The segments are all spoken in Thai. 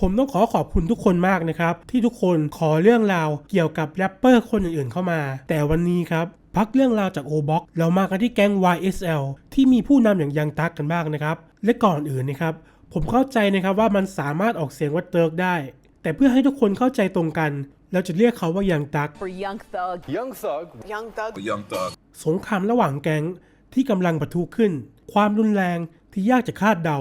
ผมต้องขอขอบคุณทุกคนมากนะครับ ที่ทุกคนขอเรื่องราวเกี่ยวกับแรปเปอร์คนอื่นๆเข้ามา แต่วันนี้ครับพักเรื่องราวจากโอบ็อกเรามากันที่แก๊ง YSL ที่มีผู้นำอย่างยังตักกันบ้างนะครับ และก่อนอื่นนะครับ ผมเข้าใจนะครับว่ามันสามารถออกเสียงว่าเติร์กได้ แต่เพื่อให้ทุกคนเข้าใจตรงกัน เราจะเรียกเขาว่ายังตัก for Young Thug. Young Thug. Young Thug. Young Thug. สงครามระหว่างแก๊งที่กำลังปะทุขึ้น ความรุนแรงที่ยากจะคาดเดา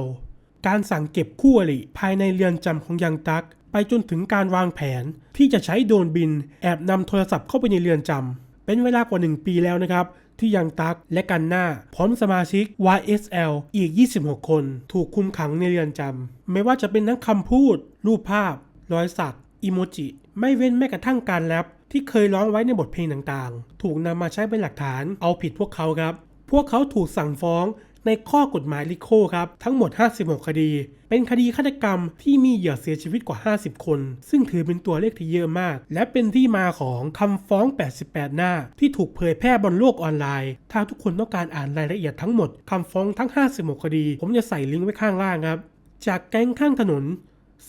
การสั่งเก็บคู่อริภายในเรือนจำของยังตัก ไปจนถึงการวางแผนที่จะใช้โดรนบินแอบนำโทรศัพท์เข้าไปในเรือนจำเป็นเวลากว่า 1 ปีแล้วนะครับ ที่ยังตักและกันหน้า พร้อมสมาชิก YSL อีก 26 คน ถูกคุมขังในเรือนจำไม่ว่าจะเป็นทั้งคำพูด รูปภาพ รอยสักอิโมจิ ไม่เว้นแม้กระทั่งการแรปที่เคยร้องไว้ในบทเพลงต่างๆ ถูกนำมาใช้เป็นหลักฐานเอาผิดพวกเขาครับ พวกเขาถูกสั่งฟ้อง ในข้อกฎหมายลิโคครับ ทั้งหมด 56 คดี เป็นคดีฆาตกรรมที่มีเหยื่อเสียชีวิตกว่า 50 คน ซึ่งถือเป็นตัวเลขที่เยอะมาก และเป็นที่มาของคำฟ้อง 88 หน้า ที่ถูกเผยแพร่บนโลกออนไลน์ ถ้าทุกคนต้องการอ่านรายละเอียดทั้งหมดคำฟ้องทั้ง 56 คดี ผมจะใส่ลิงก์ไว้ข้างล่างครับ จากแก๊งข้างถนน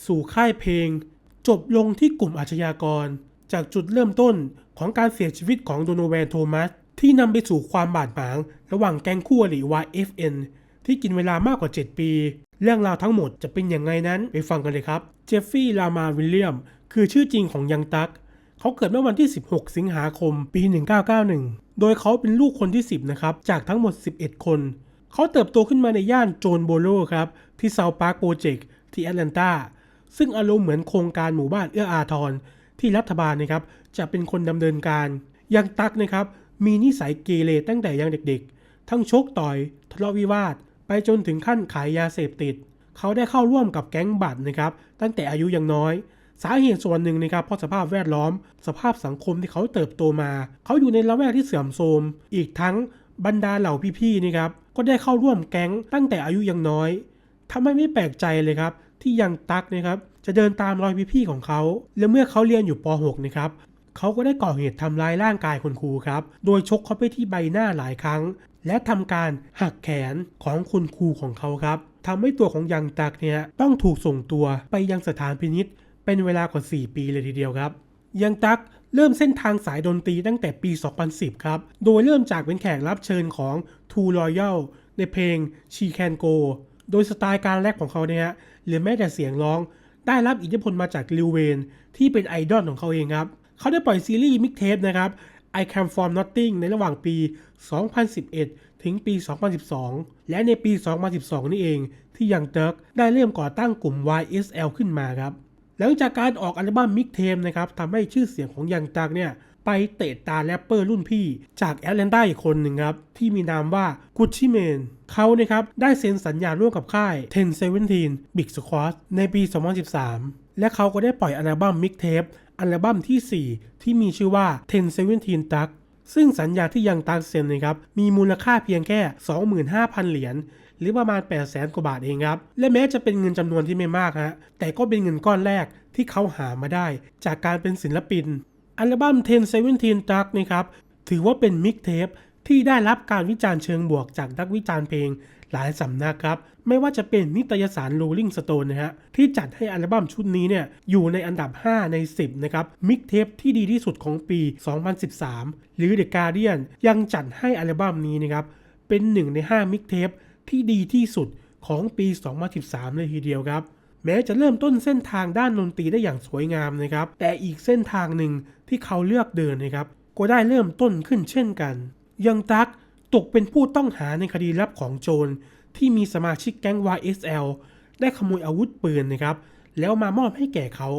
สู่ค่ายเพลง จบลงที่กลุ่มอาชญากร จากจุดเริ่มต้นของการเสียชีวิตของโดโนแวนโทมัส ที่นำไปสู่ความบาดหมาง ระหว่างแก๊งคู่อริ YFN ที่กินเวลามากกว่า 7 ปี เรื่องราวทั้งหมดจะเป็นอย่างไงนั้นไปฟังกันเลยครับ เจฟฟี่ ลามาวิลเลียม คือชื่อจริงของยังตัก เขาเกิดเมื่อวันที่ 16 สิงหาคม ปี 1991 โดยเขาเป็นลูกคนที่ 10 นะครับ จากทั้งหมด 11 คน เขาเติบโตขึ้นมาในย่านโจนโบโลครับ ที่เซาท์พาร์คโปรเจกต์ที่แอตแลนตา ซึ่งอารมณ์เหมือนโครงการหมู่บ้านเอื้ออาทร ที่รัฐบาลนะครับจะเป็นคนดำเนินการ ยังตักนะครับ มีนิสัยเกเรตั้งแต่ยังเด็กๆ ทั้งชกต่อยทะเลาะวิวาท ไปจนถึงขั้นขายยาเสพติด เขาได้เข้าร่วมกับแก๊งบัตรนะครับ ตั้งแต่อายุยังน้อย สาเหตุส่วนหนึ่งนะครับเพราะสภาพแวดล้อม สภาพสังคมที่เขาเติบโตมา เขาอยู่ในละแวกที่เสื่อมโทรม อีกทั้งบรรดาเหล่าพี่ๆนะครับ ก็ได้เข้าร่วมแก๊งตั้งแต่อายุยังน้อยทำให้ไม่แปลกใจเลยครับ ที่ยังตักนะครับ จะเดินตามรอยพี่ๆของเขา และเมื่อเขาเรียนอยู่ป .6 นะครับ เขาก็ได้ก่อเหตุทำร้ายร่างกายคุณครูครับ โดยชกเขาไปที่ใบหน้าหลายครั้ง และทำการหักแขนของคุณครูของเขาครับทำให้ตัวของยังตักเนี่ยต้องถูกส่งตัวไปยังสถานพินิษเป็นเวลากว่า 4 ปีเลยทีเดียวครับ ยังตักเริ่มเส้นทางสายดนตรีตั้งแต่ปี 2010 ครับ โดยเริ่มจากเป็นแขกรับเชิญของ True Royal ในเพลง She Can Go โดยสไตล์การแรปของเขาเนี่ยหรือแม้แต่เสียงร้อง ได้รับอิทธิพลมาจากลิวเวนที่เป็นไอดอลของเขาเองครับ เขาได้ปล่อยซีรีส์มิกเทปนะครับ I Come From Nothing ในระหว่างปี 2011 ถึงปี 2012 และในปี 2012 นี่เองที่ยังเติร์กได้เริ่มก่อตั้งกลุ่ม YSL ขึ้นมาครับ หลังจากการออกอัลบั้มมิกเทมนะครับทำให้ชื่อเสียงของยังตักเนี่ยไปเตะตาแรปเปอร์รุ่นพี่จากแอตแลนตาอีกคนหนึ่งครับ ที่มีนามว่า Gucci Mane เขานะครับ ได้เซ็นสัญญาร่วมกับค่าย 1017 Big Squad ในปี 2013 และเขาก็ได้ปล่อยอัลบั้มมิกเทป อัลบั้มทีสี่ 4 ที่มีชื่อว่า1017 Duck ซึ่งสัญญาที่ยังตักเซ็นนะครับมีมูลค่าเพียงแค่ 25,000 เหรียญหรือประมาณ 8 0 0แสนกว่าบาทเองครับ และแม้จะเป็นเงินจำนวนที่ไม่มากฮะแต่ก็เป็นเงินก้อนแรกที่เขาหามาได้จากการเป็นศิลปิน อัลบั้ม1017 Dark นะครับถือว่าเป็นมิกเทปที่ได้รับการวิจารณ์เชิงบวกจากนักวิจารณ์เพลงหลายสำนักครับ ไม่ว่าจะเป็นนิตยสาร Rolling Stone นะฮะที่จัดให้อัลบั้มชุดนี้เนี่ยอยู่ในอันดับ 5 ใน 10 นะครับมิกเทปที่ดีที่สุดของปี 2013 หรือ The Guardian ยังจัดให้อัลบั้มนี้นะครับเป็นหนึ่งใน 5 มิกเทปที่ดีที่สุดของปี 2013 เลยทีเดียวครับ แม้จะเริ่มต้นเส้นทางด้านดนตรีได้อย่างสวยงามนะครับ แต่อีกเส้นทางหนึ่งที่เขาเลือกเดินนะครับ ก็ได้เริ่มต้นขึ้นเช่นกัน ยังตักตกเป็นผู้ต้องหาในคดีลับของโจร ที่มีสมาชิกแก๊ง YSL ได้ขโมยอาวุธปืนนะครับ แล้วมามอบให้แก่เขา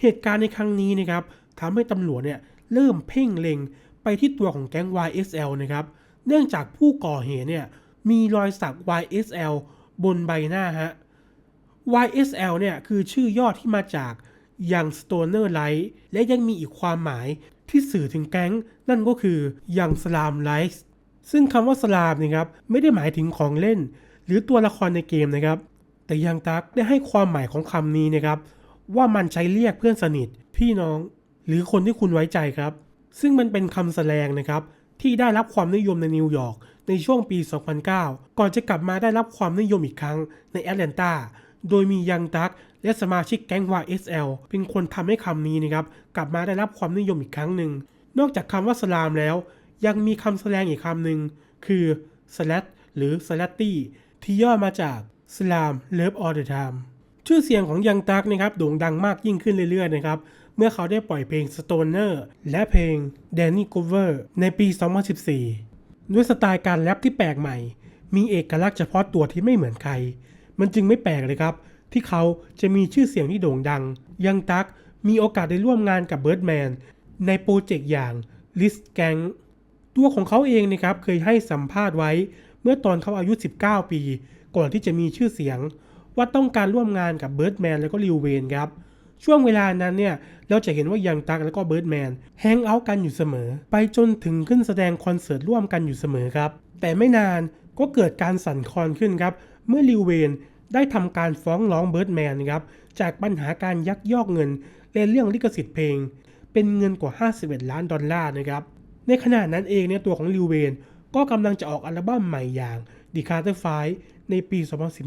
เหตุการณ์ในครั้งนี้นะครับทำให้ตำรวจเนี่ยเริ่มเพ่งเล็งไปที่ตัวของแก๊ง YSL นะครับ เนื่องจากผู้ก่อเหตุเนี่ยมีรอยสัก YSL บนใบหน้าฮะ YSL เนี่ยคือชื่อย่อที่มาจาก Young Stoner Light และยังมีอีกความหมายที่สื่อถึงแก๊ง นั่นก็คือ Young Slam Light ซึ่งคำว่าสลามนะครับไม่ได้หมายถึงของเล่น หรือตัวละครในเกมนะครับ แต่ยังตักได้ให้ความหมายของคำนี้นะครับ ว่ามันใช้เรียกเพื่อนสนิท พี่น้อง หรือคนที่คุณไว้ใจครับ ซึ่งมันเป็นคำแสดงนะครับที่ได้รับความนิยมในนิวยอร์กในช่วงปี 2009 ก่อนจะกลับมาได้รับความนิยมอีกครั้งในแอตแลนตา โดยมียังตักและสมาชิกแก๊ง YSL เป็นคนทำให้คำนี้นะครับกลับมาได้รับความนิยมอีกครั้งหนึ่ง นอกจากคำว่าสลามแล้ว ยังมีคำแสดงอีกคำหนึ่งคือ slat หรือ slatty ที่ย่อมาจาก Slam Love All the Time ชื่อเสียงของยังตักนะครับโด่งดังมากยิ่งขึ้นเรื่อยๆนะครับ เมื่อเขาได้ปล่อยเพลง Stoner และเพลง Danny Glover ในปี 2014 ด้วยสไตล์การแรปที่แปลกใหม่ มีเอกลักษณ์เฉพาะตัวที่ไม่เหมือนใคร มันจึงไม่แปลกเลยครับ ที่เขาจะมีชื่อเสียงที่โด่งดัง ยังตักมีโอกาสได้ร่วมงานกับเบิร์ดแมนในโปรเจกต์อย่าง List Gang ตัวของเขาเองนะครับเคยให้สัมภาษณ์ไว้ เมื่อตอนเขาอายุ 19 ปี ก่อนที่จะมีชื่อเสียง ว่าต้องการร่วมงานกับเบิร์ดแมนแล้วก็ลิวเวนครับช่วงเวลานั้นเนี่ยเราจะเห็นว่ายังตักแล้วก็เบิร์ดแมนแฮงเอาท์กันอยู่เสมอ ไปจนถึงขึ้นแสดงคอนเสิร์ตร่วมกันอยู่เสมอครับ แต่ไม่นานก็เกิดการสั่นคลอนขึ้นครับ เมื่อลิวเวนได้ทำการฟ้องร้องเบิร์ดแมนครับจากปัญหาการยักยอกเงินและเรื่องลิขสิทธิ์เพลง เป็นเงินกว่า 51 ล้านดอลลาร์นะครับ ในขณะนั้นเองเนี่ยตัวของลิวเวนก็กำลังจะออกอัลบั้มใหม่อย่าง The Carter Five ในปี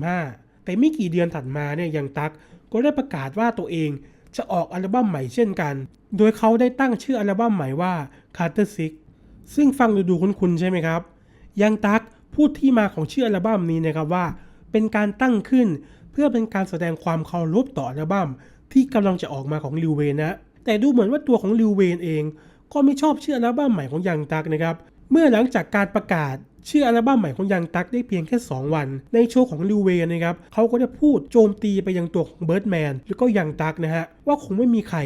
2015 แต่ไม่กี่เดือนถัดมาเนี่ยยังตักก็ได้ประกาศว่าตัวเองจะออกอัลบั้มใหม่เช่นกัน โดยเขาได้ตั้งชื่ออัลบั้มใหม่ว่า Carter Six ซึ่งฟังดูดูคุ้นๆใช่ไหมครับ ยังตักพูดที่มาของชื่ออัลบั้มนี้นะครับว่า เป็นการตั้งขึ้นเพื่อเป็นการแสดงความเคารพต่ออัลบั้มที่กำลังจะออกมาของลิวเวนนะ แต่ดูเหมือนว่าตัวของลิวเวนเอง ก็ไม่ชอบชื่ออัลบั้มใหม่ของยังตักนะครับ เมื่อหลังจากการประกาศชื่ออัลบั้มใหม่ของยังตักได้เพียงแค่ 2 วัน ในโชว์ของลิวเวนนะครับเขาก็ได้พูดโจมตีไปยังตัวของเบิร์ดแมนแล้วก็ยังตักนะฮะ ว่าคงไม่มีใคร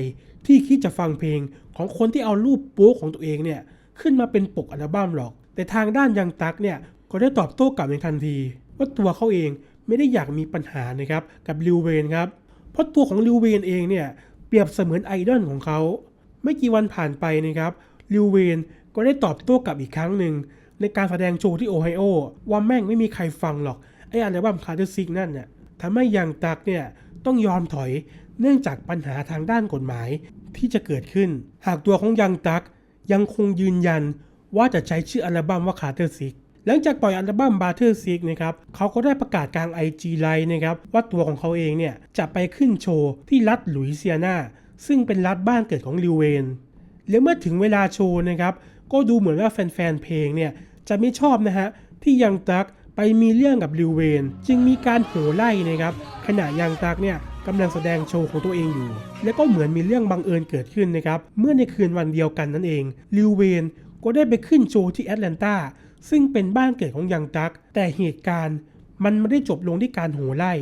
ที่คิดจะฟังเพลงของคนที่เอารูปโป๊ของตัวเองเนี่ยขึ้นมาเป็นปกอัลบั้มหรอก แต่ทางด้านยังตักเนี่ยก็ได้ตอบโต้กลับในทันที ว่าตัวเขาเองไม่ได้อยากมีปัญหานะครับกับลิวเวนครับเพราะตัวของลิวเวนเองเนี่ยเปรียบเสมือนไอดอลของเขา ไม่กี่วันผ่านไปนะครับลิวเวนก็ได้ตอบโต้กลับอีกครั้งหนึ่ง ในการแสดงโชว์ที่โอไฮโอ ว่าแม่งไม่มีใครฟังหรอก ไออัลบั้มคาร์เดซิกนั่นเนี่ยทำให้ยังตักเนี่ยต้องยอมถอยเนื่องจากปัญหาทางด้านกฎหมายที่จะเกิดขึ้น หากตัวของยังตักยังคงยืนยันว่าจะใช้ชื่ออัลบั้มว่าคาร์เตอร์ซิกหลังจากปล่อยอัลบั้ม b a t t e r Sick นะครับเขาก็ได้ประกาศกลาง IG Live นะครับว่าตัวของเขาเองเนี่ยจะไปขึ้นโชว์ที่รัฐหลุยเซียนา ซึ่งเป็นรัฐบ้านเกิดของลิวเวนแล้วเมื่อถึงเวลาโชว์นะครับ ก็ดูเหมือนว่าแฟนๆเพลงเนี่ยจะไม่ชอบนะฮะ ที่ยังตักไปมีเรื่องกับลิวเวน จึงมีการโห่ไล่นะครับขณะยังตักเนี่ยกำลังแสดงโชว์ของตัวเองอยู่ แล้วก็เหมือนมีเรื่องบังเอิญเกิดขึ้นนะครับ เมื่อในคืนวันเดียวกันนั่นเองลิวเวนก็ได้ไปขึ้นโชว์ที่แอตแลนตาซึ่งเป็นบ้านเกิดของยังตัก แต่เหตุการณ์มันไม่ได้จบลงที่การโห่ไล่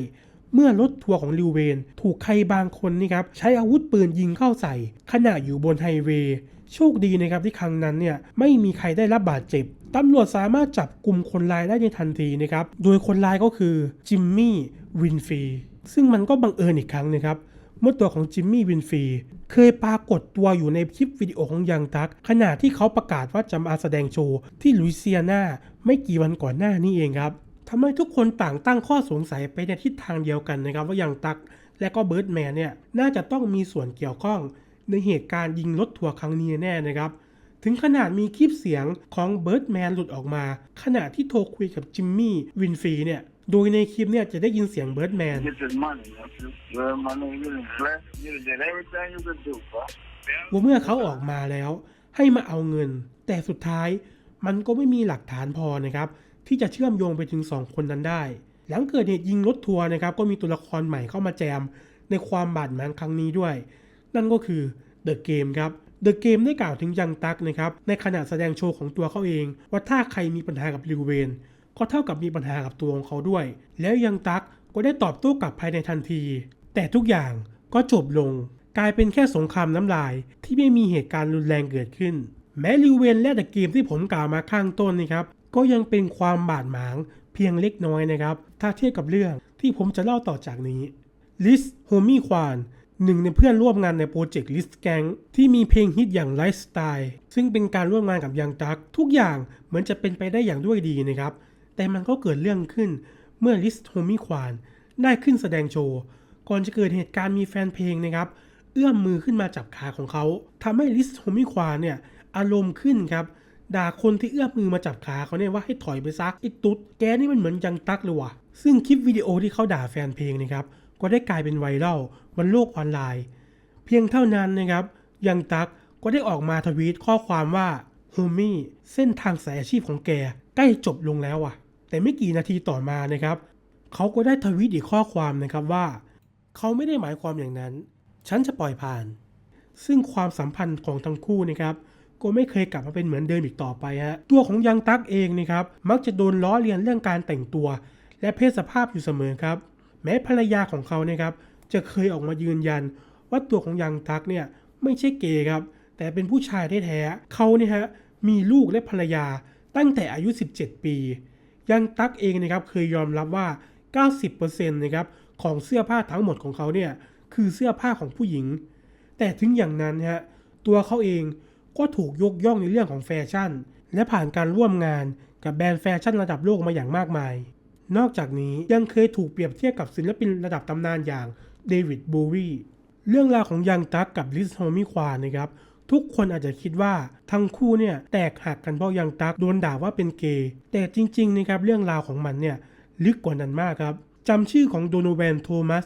เมื่อรถทัวร์ของลิวเวน ถูกใครบางคนนี่ครับใช้อาวุธปืนยิงเข้าใส่ ขณะอยู่บนไฮเวย์โชคดีนะครับที่ครั้งนั้นเนี่ยไม่มีใครได้รับบาดเจ็บตำรวจสามารถจับกลุ่มคนร้ายได้ในทันทีนะครับ โดยคนร้ายก็คือจิมมี่วินฟรีซึ่งมันก็บังเอิญอีกครั้งนะครับ เมื่อตัวของจิมมี่วินฟรีเคยปรากฏตัวอยู่ในคลิปวิดีโอของยังตัก ขณะที่เขาประกาศว่าจะมาแสดงโชว์ที่ลุยเซียนาไม่กี่วันก่อนหน้านี้เองครับ ทำให้ทุกคนต่างตั้งข้อสงสัยไปในทิศทางเดียวกันนะครับ ว่าอยังตักและก็เบิร์ดแมนเนี่ยน่าจะต้องมีส่วนเกี่ยวข้องในเหตุการณ์ยิงรถทัวร์ครั้งนี้แน่นะครับ ถึงขนาดมีคลิปเสียงของเบิร์ดแมนหลุดออกมา ขณะที่โทรคุยกับจิมมี่วินฟรีเนี่ยโดยในคลิปเนี่ยจะได้ยินเสียงเบิร์ดแมนว่าเมื่อเขาออกมาแล้วให้มาเอาเงิน แต่สุดท้ายมันก็ไม่มีหลักฐานพอนะครับ ที่จะเชื่อมโยงไปถึง 2 คนนั้นได้ หลังเกิดเหตุยิงรถทัวร์นะครับก็มีตัวละครใหม่เข้ามาแจม ในความบาดหมางครั้งนี้ด้วย นั่นก็คือเดอะเกมครับเดอะเกมได้กล่าวถึงยังตักนะครับในขณะแสดงโชว์ของตัวเขาเอง ว่าถ้าใครมีปัญหากับลิวเวนก็เท่ากับมีปัญหากับตัวของเขาด้วย แล้วยังตักก็ได้ตอบโต้กลับภายในทันที แต่ทุกอย่างก็จบลง กลายเป็นแค่สงครามน้ำลายที่ไม่มีเหตุการณ์รุนแรงเกิดขึ้น แม้ลิวเวนและเดอะเกมที่ผมกล่าวมาข้างต้นนะครับ ก็ยังเป็นความบาดหมางเพียงเล็กน้อยนะครับ ถ้าเทียบกับเรื่องที่ผมจะเล่าต่อจากนี้ลิสโฮมี่ควานหนึ่งในเพื่อนร่วมงานในโปรเจกต์ลิสแกงที่มีเพลงฮิตอย่างไลฟ์สไตล์ซึ่งเป็นการร่วมงานกับยังตักทุกอย่างเหมือนจะเป็นไปได้อย่างด้วยดีนะครับ แต่มันก็เกิดเรื่องขึ้นเมื่อลิสโฮมี่ควานได้ขึ้นแสดงโชว์ ก่อนจะเกิดเหตุการณ์มีแฟนเพลงนะครับ เอื้อมมือขึ้นมาจับขาของเขาทำให้ลิสโฮมิควานเนี่ยอารมณ์ขึ้นครับ ด่าคนที่เอื้อมมือมาจับขาเขาเนี่ยว่าให้ถอยไปซักไอ้ตุ๊ดแกนี่มันเหมือนยังตักเลยว่ะ ซึ่งคลิปวิดีโอที่เขาด่าแฟนเพลงนะครับก็ได้กลายเป็นไวรัลบนโลกออนไลน์ เพียงเท่านั้นนะครับยังตักก็ได้ออกมาทวีตข้อความว่าโฮมี่เส้นทางสายอาชีพของแกใกล้จบลงแล้วอะ แต่ไม่กี่นาทีต่อมานะครับเขาก็ได้ทวีตอีกข้อความนะครับว่า เขาไม่ได้หมายความอย่างนั้น ฉันจะปล่อยผ่าน ซึ่งความสัมพันธ์ของทั้งคู่นะครับ ก็ไม่เคยกลับมาเป็นเหมือนเดิมอีกต่อไปฮะตัวของยังตักเองนะครับมักจะโดนล้อเลียนเรื่องการแต่งตัว และเพศสภาพอยู่เสมอครับ แม้ภรรยาของเขานะครับจะเคยออกมายืนยัน ว่าตัวของยังตักเนี่ยไม่ใช่เกย์ครับ แต่เป็นผู้ชายแท้ๆเขาเนี่ยฮะมีลูกและภรรยาตั้งแต่อายุ 17 ปี ยังตักเองนะครับเคยยอมรับว่า 90%นะครับของเสื้อผ้าทั้งหมดของเขาเนี่ยคือเสื้อผ้าของผู้หญิง แต่ถึงอย่างนั้นฮะตัวเขาเอง ก็ถูกยกย่องในเรื่องของแฟชั่น และผ่านการร่วมงานกับแบรนด์แฟชั่นระดับโลกมาอย่างมากมาย นอกจากนี้ยังเคยถูกเปรียบเทียบกับศิลปินระดับตำนานอย่างเดวิดบูวีเรื่องราวของยังตักกับลิสโฮมิควานนะครับทุกคนอาจจะคิดว่าทั้งคู่เนี่ยแตกหักกันเพราะยังตักโดนด่าว่าเป็นเกย์แต่จริงๆนะครับเรื่องราวของมันเนี่ยลึกกว่านั้นมากครับจำชื่อของโดโนแวนโทมัส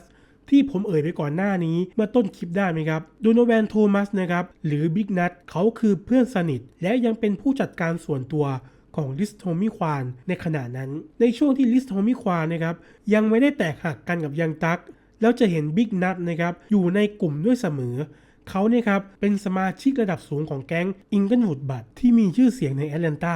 ที่ผมเอ่ยไปก่อนหน้านี้เมื่อต้นคลิปได้ไหมครับโดนแวนโทมัสนะครับหรือบิ๊กนัทเขาคือเพื่อนสนิท และยังเป็นผู้จัดการส่วนตัวของลิสโทมิควานในขณะนั้น ในช่วงที่ลิสโทมิควานนะครับยังไม่ได้แตกหักกันกับยังตัก แล้วจะเห็นบิ๊กนัทนะครับอยู่ในกลุ่มด้วยเสมอเขาเนี่ยครับเป็นสมาชิกระดับสูงของแก๊งอิงเกิลวูดบัตที่มีชื่อเสียงในแอตแลนตา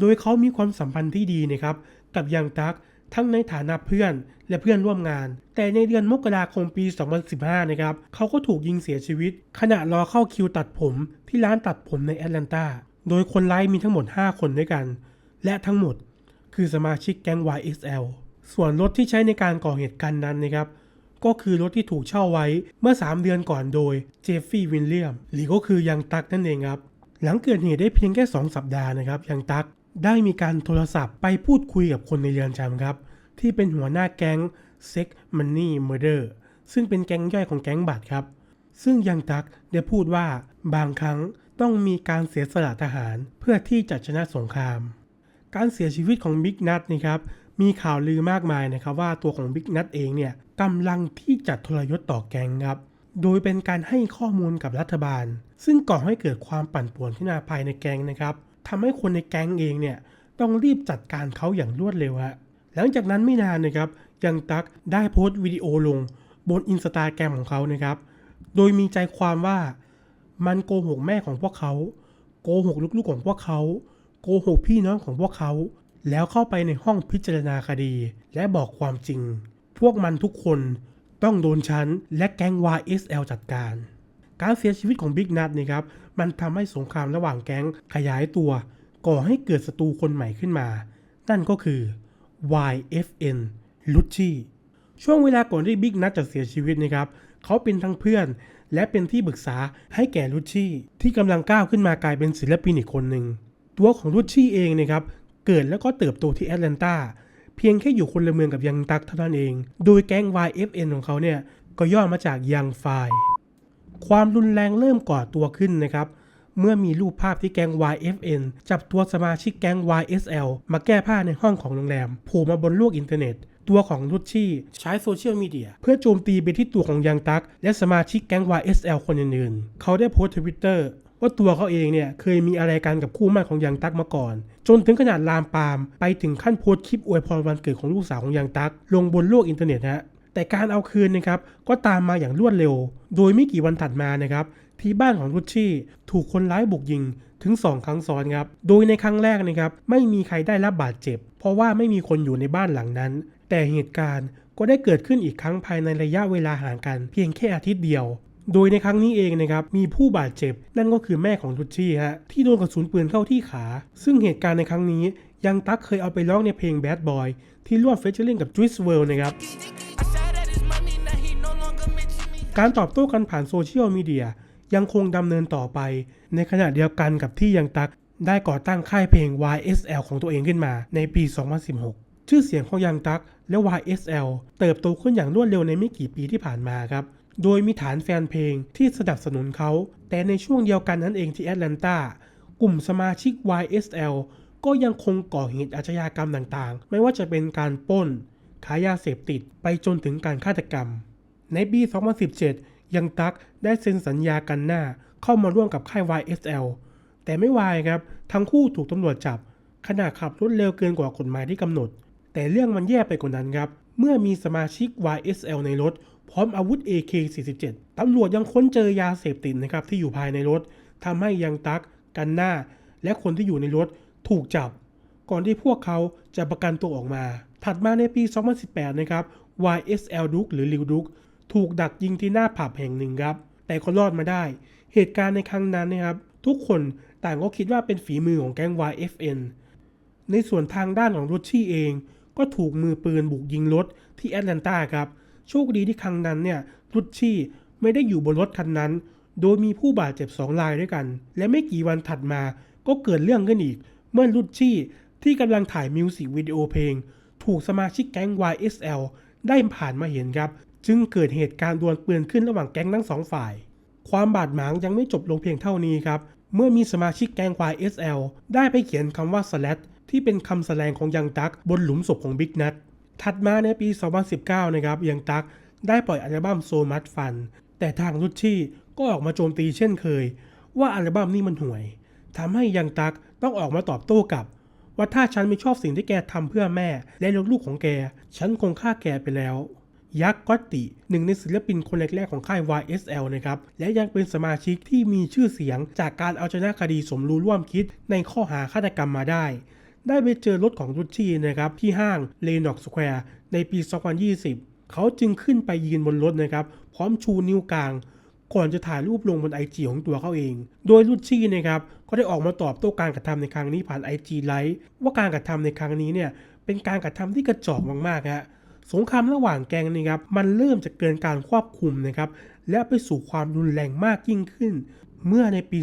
โดยเขามีความสัมพันธ์ที่ดีนะครับกับยังตัก ทั้งในฐานะเพื่อนและเพื่อนร่วมงาน แต่ในเดือนมกราคมปี 2015 นะครับ เขาก็ถูกยิงเสียชีวิต ขณะรอเข้าคิวตัดผมที่ร้านตัดผมในแอตแลนตา โดยคนร้ายมีทั้งหมด 5 คนด้วยกัน และทั้งหมดคือสมาชิกแก๊ง YSL ส่วนรถที่ใช้ในการก่อเหตุกันนั้นนะครับ ก็คือรถที่ถูกเช่าไว้เมื่อ 3 เดือนก่อนโดยเจฟฟี่วินเลียม หรือก็คือยังตักนั่นเองครับ หลังเกิดเหตุได้เพียงแค่ 2 สัปดาห์นะครับยังตัก ได้มีการโทรศัพท์ไปพูดคุยกับคนในเรือนจำครับ ที่เป็นหัวหน้าแก๊ง Sex Money Murder ซึ่งเป็นแก๊งย่อยของแก๊งบัตรครับ ซึ่งยังตักได้พูดว่าบางครั้งต้องมีการเสียสละทหารเพื่อที่จะชนะสงคราม การเสียชีวิตของบิ๊กนัทนะครับมีข่าวลือมากมายนะครับว่าตัวของบิ๊กนัทเองเนี่ยกำลังที่จะทรยศต่อแก๊งครับ โดยเป็นการให้ข้อมูลกับรัฐบาล ซึ่งก่อให้เกิดความปั่นป่วนขึ้นมาภายในแก๊งนะครับ ทำให้คนในแก๊งเองเนี่ยต้องรีบจัดการเขาอย่างรวดเร็วฮะหลังจากนั้นไม่นานนะครับยังตักได้โพสต์วิดีโอลงบนอินสตาแกรมของเขานะครับ โดยมีใจความว่ามันโกหกแม่ของพวกเขา โกหกลูกๆของพวกเขา โกหกพี่น้องของพวกเขา แล้วเข้าไปในห้องพิจารณาคดี และบอกความจริง พวกมันทุกคนต้องโดนชั้นและแก๊ง YSL จัดการ การเสียชีวิตของบิ๊กนัทนะครับมันทำให้สงครามระหว่างแก๊งขยายตัว ก่อให้เกิดศัตรูคนใหม่ขึ้นมา นั่นก็คือ YFN ลุชชี่ช่วงเวลาก่อนที่บิ๊กนัทจะเสียชีวิตนะครับเขาเป็นทั้งเพื่อน และเป็นที่ปรึกษาให้แก่ลุชชี่ที่กำลังก้าวขึ้นมากลายเป็นศิลปินอีกคนหนึ่งตัวของลุชชี่เองนะครับเกิดแล้วก็เติบโตที่แอตแลนตาเพียงแค่อยู่คนละเมืองกับยังตักเท่านั้นเอง โดยแก๊ง YFN ของเขาเนี่ย ก็ย่อมาจากยังไฟ ความรุนแรงเริ่มก่อตัวขึ้นนะครับ เมื่อมีรูปภาพที่แก๊ง YFN จับตัวสมาชิกแก๊ง YSL มาแก้ผ้าในห้องของโรงแรมโผล่มาบนโลกอินเทอร์เน็ต ตัวของรุชชี่ใช้โซเชียลมีเดียเพื่อโจมตีไปที่ตัวของยังตัก และสมาชิกแก๊ง YSL คนอื่นๆ เขาได้โพสต์ทวิตเตอร์ว่าตัวเขาเองเนี่ยเคยมีอะไรกันกับคู่หมั่นของยังตักมาก่อน จนถึงขนาดลามปาม ไปถึงขั้นโพสต์คลิปอวยพรวันเกิดของลูกสาวของยังตัก ลงบนโลกอินเทอร์เน็ตฮะ แต่การเอาคืนนะครับก็ตามมาอย่างรวดเร็ว โดยไม่กี่วันถัดมานะครับที่บ้านของรุชชี่ถูกคนร้ายบุกยิงถึง 2 ครั้งซ้อนครับ โดยในครั้งแรกนะครับไม่มีใครได้รับบาดเจ็บ เพราะว่าไม่มีคนอยู่ในบ้านหลังนั้น แต่เหตุการณ์ก็ได้เกิดขึ้นอีกครั้งภายในระยะเวลาห่างกันเพียงแค่อาทิตย์เดียว โดยในครั้งนี้เองนะครับมีผู้บาดเจ็บ นั่นก็คือแม่ของรุชชี่ฮะที่โดนกระสุนปืนเข้าที่ขา ซึ่งเหตุการณ์ในครั้งนี้ยังตั๊กเคยเอาไปร้องในเพลง Bad Boy ที่ร่วมเฟเจอริงกับ Juice WRLD นะครับ การตอบโต้กันผ่านโซเชียลมีเดียยังคงดำเนินต่อไป ในขณะเดียวกันกับที่ยังตักได้ก่อตั้งค่ายเพลง YSL ของตัวเองขึ้นมาในปี 2016 ชื่อเสียงของยังตักและ YSL เติบโตขึ้นอย่างรวดเร็วในไม่กี่ปีที่ผ่านมาครับ โดยมีฐานแฟนเพลงที่สนับสนุนเขา แต่ในช่วงเดียวกันนั้นเองที่แอตแลนตากลุ่มสมาชิก YSL ก็ยังคงก่อเหตุอาชญากรรมต่างๆ ไม่ว่าจะเป็นการปล้น ขายยาเสพติด ไปจนถึงการฆาตกรรม ในปี 2017 ยังตักได้เซ็นสัญญากันหน้าเข้ามาร่วมกับค่าย YSL แต่ไม่วายครับ ทั้งคู่ถูกตำรวจจับ ขณะขับรถเร็วเกินกว่ากฎหมายที่กำหนด แต่เรื่องมันแย่ไปกว่านั้นครับ เมื่อมีสมาชิก YSL ในรถ พร้อมอาวุธ AK-47 ตำรวจยังค้นเจอยาเสพติดนะครับที่อยู่ภายในรถทำให้ยังตัก กันหน้า และคนที่อยู่ในรถถูกจับ ก่อนที่พวกเขาจะประกันตัวออกมา ถัดมาในปี 2018 นะครับ YSL ดุกหรือลิวดุก ถูกดักยิงที่หน้าผับแห่งหนึ่งครับ แต่ก็รอดมาได้ เหตุการณ์ในครั้งนั้นนะครับ ทุกคนต่างก็คิดว่าเป็นฝีมือของแก๊ง YFN ในส่วนทางด้านของรุชชี่เอง ก็ถูกมือปืนบุกยิงรถที่แอตแลนตาครับ โชคดีที่ครั้งนั้นเนี่ยรุชชี่ไม่ได้อยู่บนรถคันนั้น โดยมีผู้บาดเจ็บสองรายด้วยกัน และไม่กี่วันถัดมาก็เกิดเรื่องขึ้นอีก เมื่อรุชี่ที่กำลังถ่ายมิวสิกวิดีโอเพลง ถูกสมาชิกแก๊ง YSL ได้ผ่านมาเห็นครับ จึงเกิดเหตุการณ์ดวลปืนขึ้นระหว่างแก๊งทั้งสองฝ่าย ความบาดหมางยังไม่จบลงเพียงเท่านี้ครับ เมื่อมีสมาชิกแก๊ง YSL ได้ไปเขียนคำว่า slat ที่เป็นคำแสดงของยังตักบนหลุมศพของบิ๊กนัทถัดมาในปี 2019 นะครับยังตักได้ปล่อยอัลบั้ม So Much Fun แต่ทางรุชชี่ก็ออกมาโจมตีเช่นเคย ว่าอัลบั้มนี้มันห่วยทำให้ยังตักต้องออกมาตอบโต้กลับ ว่าถ้าฉันไม่ชอบสิ่งที่แกทำเพื่อแม่และลูกๆของแก ฉันคงฆ่าแกไปแล้ว ยักษ์ก็ตติหนึ่งในศิลปินคนแรกๆของค่าย YSL นะครับ และยังเป็นสมาชิกที่มีชื่อเสียงจากการเอาชนะคดีสมรู้ร่วมคิดในข้อหาฆาตกรรมมาได้ ได้ไปเจอรถของรุชชี่นะครับที่ห้างเลนอกสแควร์ในปี 2020 เขาจึงขึ้นไปยืนบนรถนะครับ พร้อมชูนิ้วกลาง ก่อนจะถ่ายรูปลงบนไอจีของตัวเขาเอง โดยรุชชี่นะครับก็ได้ออกมาตอบโต้การกระทำในครั้งนี้ผ่านไอจีไลฟ์ว่าการกระทำในครั้งนี้เนี่ยเป็นการกระทำที่กระจอกมากๆฮะ สงครามระหว่างแกงนี่ครับมันเริ่มจะเกินการควบคุมนะครับและไปสู่ความรุนแรงมากยิ่งขึ้น เมื่อในปี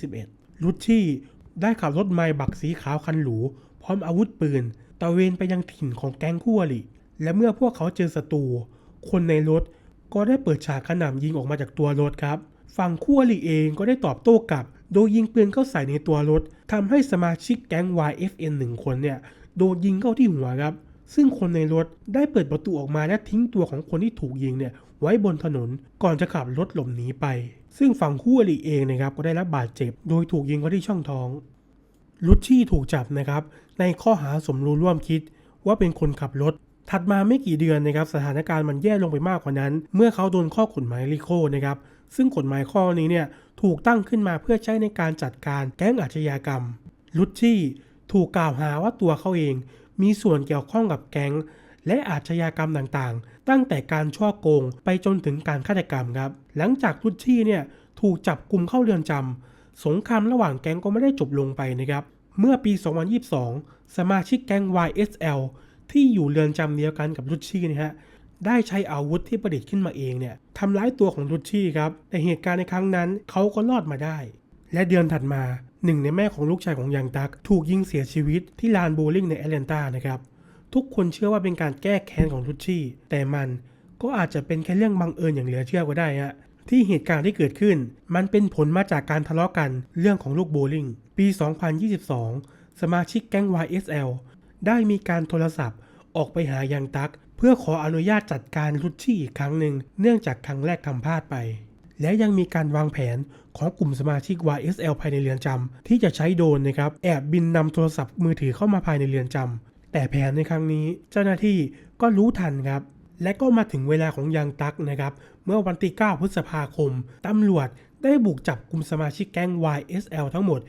2021 ลุชชี่ได้ขับรถไมบักสีขาวคันหรู พร้อมอาวุธปืนตะเวนไปยังถิ่นของแก๊งคู่อริและเมื่อพวกเขาเจอศัตรูคนในรถก็ได้เปิดฉากขนำยิงออกมาจากตัวรถครับฝั่งคู่อริเองก็ได้ตอบโต้กลับ โดยยิงปืนเข้าใส่ในตัวรถทำให้สมาชิกแก๊ง YFN หนึ่งคนเนี่ยโดนยิงเข้าที่หัวครับ ซึ่งคนในรถได้เปิดประตูออกมาและทิ้งตัวของคนที่ถูกยิงเนี่ยไว้บนถนนก่อนจะขับรถหลบหนีไป ซึ่งฝั่งคู่อริเองนะครับก็ได้รับบาดเจ็บ โดยถูกยิงเข้าที่ช่องท้อง ลุชชี่ถูกจับนะครับ ในข้อหาสมรู้ร่วมคิดว่าเป็นคนขับรถ ถัดมาไม่กี่เดือนนะครับสถานการณ์มันแย่ลงไปมากกว่านั้น เมื่อเขาโดนข้อกฎหมายลิโคนะครับซึ่งกฎหมายข้อนี้เนี่ยถูกตั้งขึ้นมาเพื่อใช้ในการจัดการแก๊งอาชญากรรม ลุชชี่ถูกกล่าวหาว่าตัวเขาเอง มีส่วนเกี่ยวข้องกับแก๊งและอาชญากรรมต่างๆ ตั้งแต่การช่อโกงไปจนถึงการฆาตกรรมครับ หลังจากลุชชี่เนี่ยถูกจับกลุ่มเข้าเรือนจำ สงครามระหว่างแก๊งก็ไม่ได้จบลงไปนะครับ เมื่อปี 2022 สมาชิกแก๊ง YSL ที่อยู่เรือนจำเดียวกันกับลุชชี่นะฮะ ได้ใช้อาวุธที่ประดิษฐ์ขึ้นมาเองเนี่ยทำร้ายตัวของลุชชี่ครับ แต่เหตุการณ์ในครั้งนั้นเขาก็รอดมาได้ และเดือนถัดมา หนึ่งในแม่ของลูกชายของยังตัก ถูกยิงเสียชีวิตที่ลานโบว์ลิ่งในแอตแลนตานะครับ ทุกคนเชื่อว่าเป็นการแก้แค้นของลุชชี่ แต่มันก็อาจจะเป็นแค่เรื่องบังเอิญอย่างเหลือเชื่อก็ได้ฮะที่เหตุการณ์ที่เกิดขึ้น มันเป็นผลมาจากการทะเลาะกันเรื่องของลูกโบว์ลิ่งปี 2022 สมาชิกแก๊ง YSL ได้มีการโทรศัพท์ออกไปหายังตัก เพื่อขออนุญาตจัดการลุชชี่อีกครั้งหนึ่งเนื่องจากครั้งแรกทำพลาดไป และยังมีการวางแผนของกลุ่มสมาชิก YSL ภายในเรือนจำที่จะใช้โดรนนะครับแอบบินนำโทรศัพท์มือถือเข้ามาภายในเรือนจำแต่แผนในครั้งนี้เจ้าหน้าที่ก็รู้ทันครับและก็มาถึงเวลาของยังตักนะครับ เมื่อวันที่ 9 พฤษภาคม ตำรวจได้บุกจับกลุ่มสมาชิกแก๊ง YSL ทั้งหมด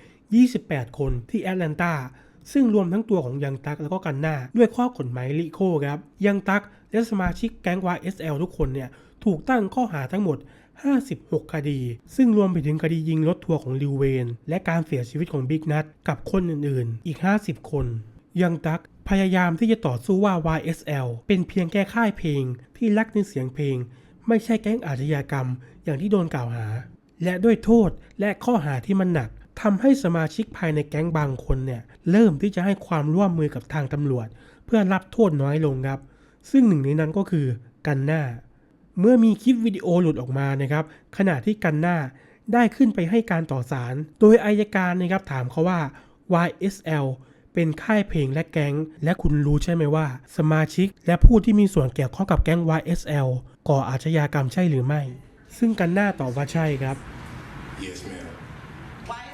28 คนที่แอตแลนตา ซึ่งรวมทั้งตัวของยังตักแล้วก็กันหน้า ด้วยข้อกฎหมายลิโคครับ ยังตักและสมาชิกแก๊ง YSL ทุกคนเนี่ย ถูกตั้งข้อหาทั้งหมด 56 คดี ซึ่งรวมไปถึงคดียิงรถทัวร์ของลิวเวน และการเสียชีวิตของบิ๊กนัทกับคนอื่นๆ อีก 50 คนยังตักพยายามที่จะต่อสู้ว่า YSL เป็นเพียงแค่ค่ายเพลงที่รักในเสียงเพลง ไม่ใช่แก๊งอาชญากรรมอย่างที่โดนกล่าวหา และด้วยโทษและข้อหาที่มันหนักทำให้สมาชิกภายในแก๊งบางคนเนี่ยเริ่มที่จะให้ความร่วมมือกับทางตำรวจ เพื่อรับโทษน้อยลงครับ ซึ่งหนึ่งในนั้นก็คือกันหน้า เมื่อมีคลิปวิดีโอหลุดออกมานะครับขณะที่กันหน้าได้ขึ้นไปให้การต่อศาลโดยอายการนะครับถามเขาว่า YSL เป็นค่ายเพลงและแก๊ง และคุณรู้ใช่ไหมว่า สมาชิกและผู้ที่มีส่วนเกี่ยวข้องกับแก๊ง YSL ก่ออาชญากรรมใช่หรือไม่ ซึ่งกันหน้าตอบว่าใช่ครับ Yes, ma'am.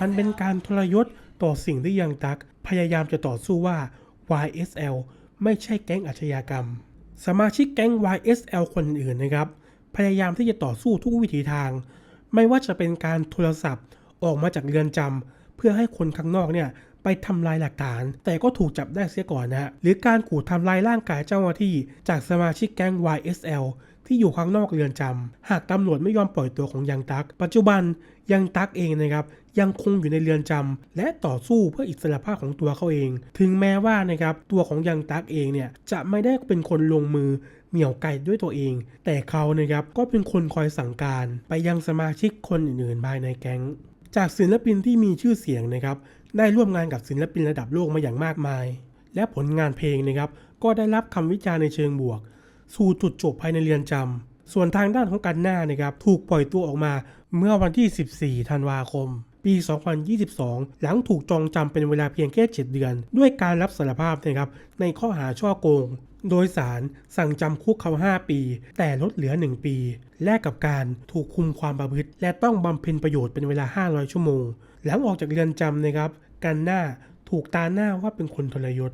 มันเป็นการทรยศต่อสิ่งที่ยังตัก พยายามจะต่อสู้ว่า YSL ไม่ใช่แก๊งอาชญากรรม สมาชิกแก๊ง YSL คนอื่นๆนะครับ พยายามที่จะต่อสู้ทุกวิถีทาง ไม่ว่าจะเป็นการโทรศัพท์ออกมาจากเรือนจำเพื่อให้คนข้างนอกเนี่ยไปทำลายหลักฐาน แต่ก็ถูกจับได้เสียก่อนนะฮะหรือการขู่ทำลายร่างกายเจ้าหน้าที่ จากสมาชิกแก๊ง YSL ที่อยู่ข้างนอกเรือนจำหากตำรวจไม่ยอมปล่อยตัวของยังตัก ปัจจุบัน ยังตักเองนะครับยังคงอยู่ในเรือนจำและต่อสู้เพื่ออิสรภาพของตัวเขาเอง ถึงแม้ว่านะครับตัวของยังตักเองเนี่ยจะไม่ได้เป็นคนลงมือเหนี่ยวไก่ด้วยตัวเอง แต่เขานะครับก็เป็นคนคอยสั่งการไปยังสมาชิกคนอื่นๆภายในแก๊ง จากศิลปินที่มีชื่อเสียงนะครับได้ร่วมงานกับศิลปินระดับโลกมาอย่างมากมาย และผลงานเพลงนะครับก็ได้รับคำวิจารณ์ในเชิงบวก สู่จุดจบภายในเรือนจำ ส่วนทางด้านของกันหน้านะครับถูกปล่อยตัวออกมาเมื่อวันที่ 14 ธันวาคม ปี 2022 หลังถูกจองจำเป็นเวลาเพียงแค่ 7 เดือน ด้วยการรับสารภาพนะครับในข้อหาช่อโกง โดยสารสั่งจำคุกเขา 5 ปี แต่ลดเหลือ 1 ปี แลกกับการถูกคุมความประพฤติ และต้องบำเพ็ญประโยชน์เป็นเวลา 500 ชั่วโมง หลังออกจากเรือนจำนะครับ กันหน้าถูกตาหน้าว่าเป็นคนทรยศ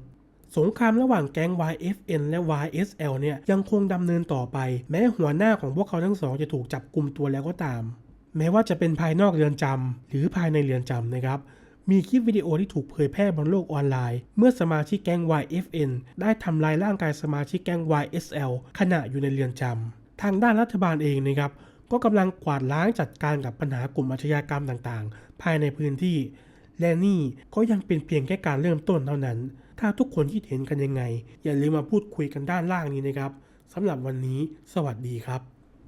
สงครามระหว่างแก๊ง YFN และ YSL เนี่ยยังคงดำเนินต่อไป แม้หัวหน้าของพวกเขาทั้งสองจะถูกจับกลุ่มตัวแล้วก็ตาม แม้ว่าจะเป็นภายนอกเรือนจำหรือภายในเรือนจำนะครับมีคลิปวิดีโอที่ถูกเผยแพร่บนโลกออนไลน์ เมื่อสมาชิกแก๊ง YFN ได้ทำลายร่างกายสมาชิกแก๊ง YSL ขณะอยู่ในเรือนจำทางด้านรัฐบาลเองนะครับก็กำลังกวาดล้างจัดการกับปัญหากลุ่มอาชญากรรมต่างๆ ภายในพื้นที่ และนี่ก็ยังเป็นเพียงแค่การเริ่มต้นเท่านั้น ถ้าทุกคนคิดเห็นกันยังไง อย่าลืมมาพูดคุยกันด้านล่างนี้นะครับสำหรับวันนี้ สวัสดีครับ